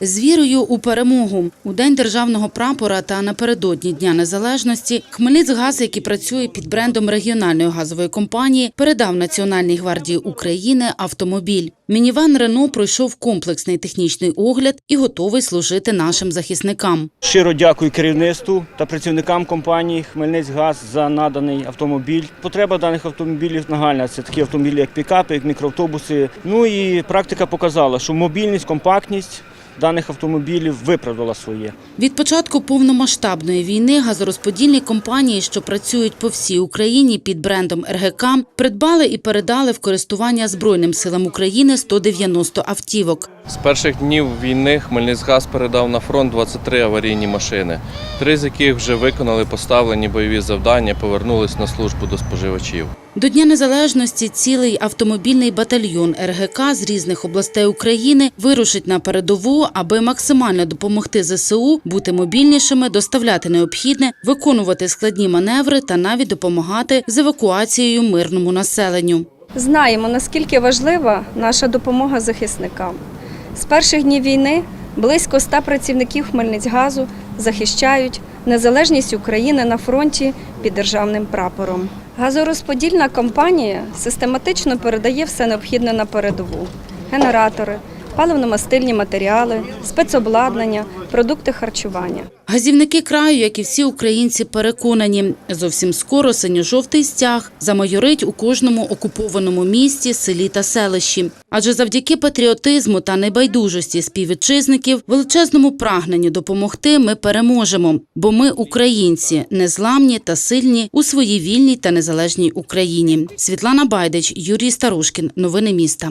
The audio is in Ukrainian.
З вірою у перемогу у день державного прапора та напередодні Дня Незалежності Хмельницькгаз, який працює під брендом регіональної газової компанії, передав Національній гвардії України автомобіль. Мініван Рено пройшов комплексний технічний огляд і готовий служити нашим захисникам. Щиро дякую керівництву та працівникам компанії Хмельницькгаз за наданий автомобіль. Потреба даних автомобілів нагальна. Це такі автомобілі, як пікапи, як мікроавтобуси. Ну і практика показала, що мобільність, компактність даних автомобілів виправдала своє. Від початку повномасштабної війни газорозподільні компанії, що працюють по всій Україні під брендом РГК, придбали і передали в користування Збройним силам України 190 автівок. З перших днів війни Хмельницькгаз передав на фронт 23 аварійні машини, три з яких вже виконали поставлені бойові завдання, повернулись на службу до споживачів. До Дня Незалежності цілий автомобільний батальйон РГК з різних областей України вирушить на передову, аби максимально допомогти ЗСУ бути мобільнішими, доставляти необхідне, виконувати складні маневри та навіть допомагати з евакуацією мирному населенню. Знаємо, наскільки важлива наша допомога захисникам. З перших днів війни близько ста працівників Хмельницьгазу захищають незалежність України на фронті під державним прапором. Газорозподільна компанія систематично передає все необхідне на передову: генератори, паливно-мастильні матеріали, спецобладнання, продукти харчування. Газівники краю, як і всі українці, переконані, зовсім скоро синьо-жовтий стяг замайорить у кожному окупованому місті, селі та селищі. Адже завдяки патріотизму та небайдужості співвітчизників, величезному прагненню допомогти ми переможемо. Бо ми українці, незламні та сильні у своїй вільній та незалежній Україні. Світлана Байдич, Юрій Старушкін. Новини міста.